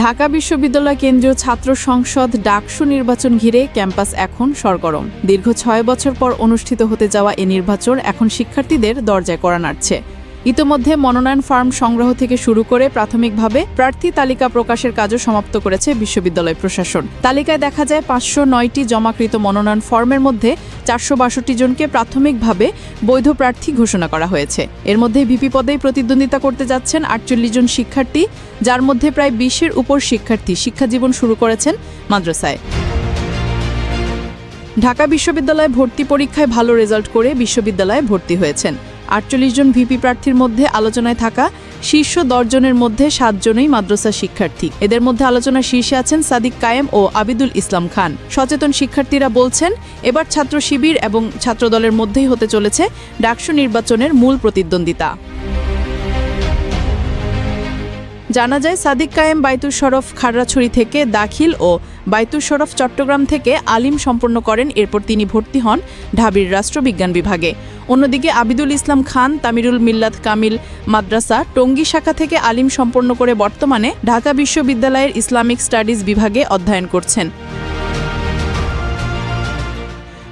ঢাকা বিশ্ববিদ্যালয় কেন্দ্রীয় ছাত্র সংসদ ডাকসু নির্বাচন ঘিরে ক্যাম্পাস এখন সরগরম। দীর্ঘ ছয় বছর পর অনুষ্ঠিত হতে যাওয়া এ নির্বাচন এখন শিক্ষার্থীদের দরজায় করা নাড়ছে। ইতোমধ্যে মনোনয়ন ফার্ম সংগ্রহ থেকে শুরু করে প্রাথমিকভাবে প্রার্থী তালিকা প্রকাশের কাজও সমাপ্ত করেছে বিশ্ববিদ্যালয় প্রশাসন। তালিকায় দেখা যায় পাঁচশো নয়টি জমাকৃত মনোনয়ন ফর্মের মধ্যে চারশো বাষট্টি জনকে প্রাথমিকভাবে বৈধ প্রার্থী ঘোষণা করা হয়েছে। এর মধ্যে ভিপি পদেই প্রতিদ্বন্দ্বিতা করতে যাচ্ছেন আটচল্লিশ জন শিক্ষার্থী, যার মধ্যে প্রায় বিশের উপর শিক্ষার্থী শিক্ষাজীবন শুরু করেছেন মাদ্রাসায়। ঢাকা বিশ্ববিদ্যালয়ে ভর্তি পরীক্ষায় ভালো রেজাল্ট করে বিশ্ববিদ্যালয়ে ভর্তি হয়েছেন। আটচল্লিশ জন ভিপি প্রার্থীর মধ্যে আলোচনায় থাকা শীর্ষ দশজনের মধ্যে সাতজনই মাদ্রাসা শিক্ষার্থী। এদের মধ্যে আলোচনার শীর্ষে আছেন সাদিক কায়েম ও আবিদুল ইসলাম খান। সচেতন শিক্ষার্থীরা বলছেন, এবার ছাত্র শিবির এবং ছাত্রদলের মধ্যেই হতে চলেছে ডাকসু নির্বাচনের মূল প্রতিদ্বন্দ্বিতা। জানা যায়, সাদিক কায়েম বাইতুর শরফ খাগড়াছড়ি থেকে দাখিল ও বাইতুর শরফ চট্টগ্রাম থেকে আলিম সম্পন্ন করেন, এরপর তিনি ভর্তি হন ঢাবির রাষ্ট্রবিজ্ঞান বিভাগে। অন্যদিকে আবিদুল ইসলাম খান, তামিরুল মিল্লাত কামিল মাদ্রাসা, টঙ্গী শাখা থেকে আলিম সম্পন্ন করে বর্তমানে ঢাকা বিশ্ববিদ্যালয়ের ইসলামিক স্টাডিজ বিভাগে অধ্যয়ন করছেন।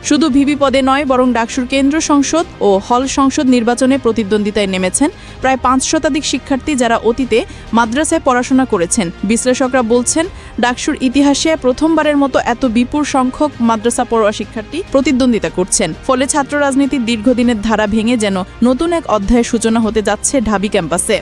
শুধু ভিভি পদে নয়, বরং ডাকসুর কেন্দ্র সংসদ ও হল সংসদ নির্বাচনে প্রতিদ্বন্দ্বিতায় নেমেছেন প্রায় পাঁচ শতাধিক শিক্ষার্থী যারা অতীতে মাদ্রাসায় পড়াশোনা করেছেন। বিশ্লেষকরা বলছেন, ডাকসুর ইতিহাসে প্রথমবারের মতো এত বিপুল সংখ্যক মাদ্রাসা পড়ুয়া শিক্ষার্থী প্রতিদ্বন্দ্বিতা করছেন। ফলে ছাত্র রাজনীতির দীর্ঘদিনের ধারা ভেঙে যেন নতুন এক অধ্যায়ের সূচনা হতে যাচ্ছে ঢাবি ক্যাম্পাসে।